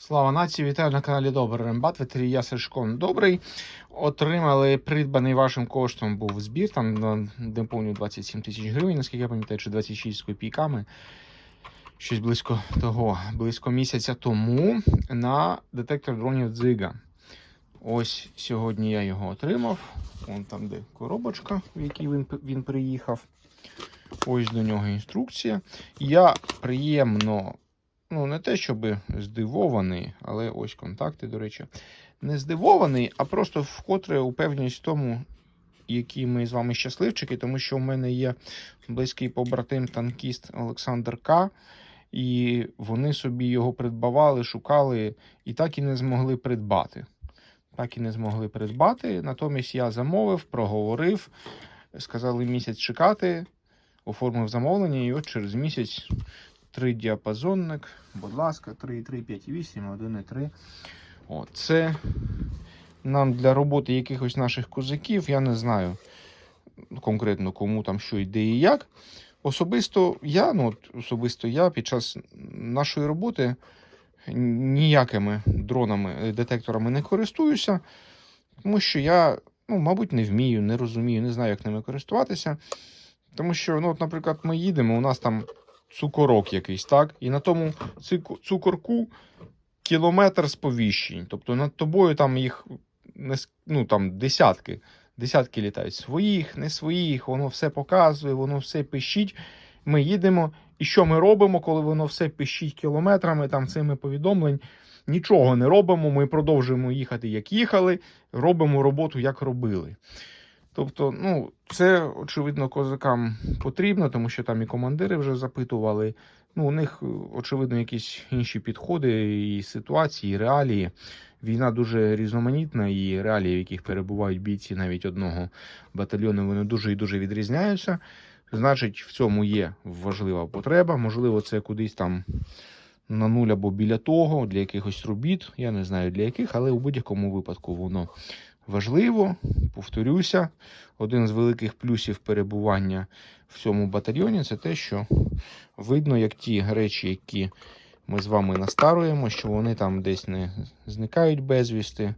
Слава нації, вітаю на каналі Добрий Рембат, ветерій я Сашкон Добрий. Отримали придбаний вашим коштом був збір, там на не помню 27 тисяч гривень, наскільки я пам'ятаю, чи 26 з копійками. Щось близько того, близько місяця тому на детектор дронів Дзига. Ось сьогодні я його отримав. Вон там, де коробочка, в якій він, він приїхав. Ось до нього інструкція. Я приємно ну, не те, щоб здивований, але ось контакти, до речі, не здивований, а просто вкотре упевненість в тому, які ми з вами щасливчики, тому що у мене є близький побратим танкіст Олександр К. І вони собі його придбавали, шукали і так і не змогли придбати. Так і не змогли придбати. Натомість я замовив, проговорив, сказали місяць чекати, оформив замовлення, і от через місяць три діапазонник, будь ласка, 3,3, 5,8, 1,3. О, це нам для роботи якихось наших козаків, я не знаю конкретно кому там що йде і як. Особисто я, ну особисто я під час нашої роботи ніякими дронами, е, детекторами не користуюся, тому що я, ну, мабуть, не вмію, не розумію, не знаю, як ними користуватися. Тому що, ну, от, наприклад, ми їдемо, у нас там цукорок якийсь, так? І на тому цукорку кілометр сповіщень. Тобто над тобою там їх ну, там, десятки. Десятки літають своїх, не своїх, воно все показує, воно все пищить. Ми їдемо. І що ми робимо, коли воно все пищить кілометрами, там цими повідомлень? Нічого не робимо. Ми продовжуємо їхати, як їхали, робимо роботу, як робили. Тобто, ну, це очевидно козакам потрібно, тому що там і командири вже запитували. Ну, у них, очевидно, якісь інші підходи і ситуації, і реалії. Війна дуже різноманітна, і реалії, в яких перебувають бійці навіть одного батальйону, вони дуже і дуже відрізняються. Значить, в цьому є важлива потреба. Можливо, це кудись там на нуль або біля того, для якихось робіт. Я не знаю для яких, але у будь-якому випадку воно важливо. Повторюся, один з великих плюсів перебування в цьому батальйоні це те, що видно, як ті речі, які ми з вами настаруємо, що вони там десь не зникають безвісти,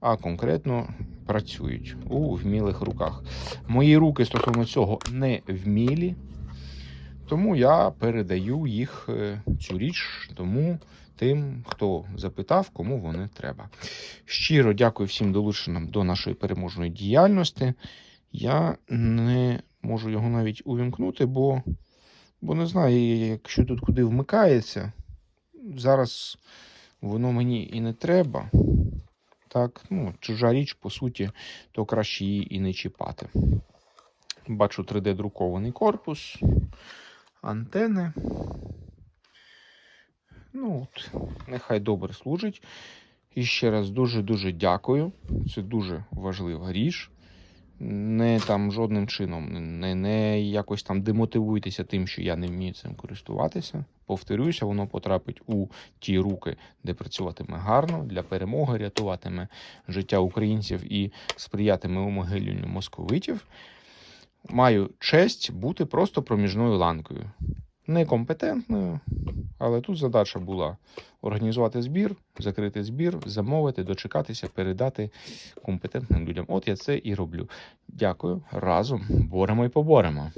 а конкретно працюють у вмілих руках. Мої руки стосовно цього не вмілі, тому я передаю їх е, цю річ тому тим, хто запитав, кому вони треба. Щиро дякую всім долученим до нашої переможної діяльності. Я не можу його навіть увімкнути, бо, бо не знаю, якщо тут куди вмикається. Зараз воно мені і не треба. Так, ну, чужа річ, по суті, то краще її і не чіпати. Бачу 3D-друкований корпус, антени. Ну, от, нехай добре служить. І ще раз дуже-дуже дякую. Це дуже важлива річ. Не там жодним чином не, не якось там демотивуйтеся тим, що я не вмію цим користуватися. Повторюся, воно потрапить у ті руки, де працюватиме гарно для перемоги, рятуватиме життя українців і сприятиме умогилюванню московитів. Маю честь бути просто проміжною ланкою. Некомпетентною, але тут задача була організувати збір, закрити збір, замовити, дочекатися, передати компетентним людям. От я це і роблю. Дякую. Разом боремо і поборемо.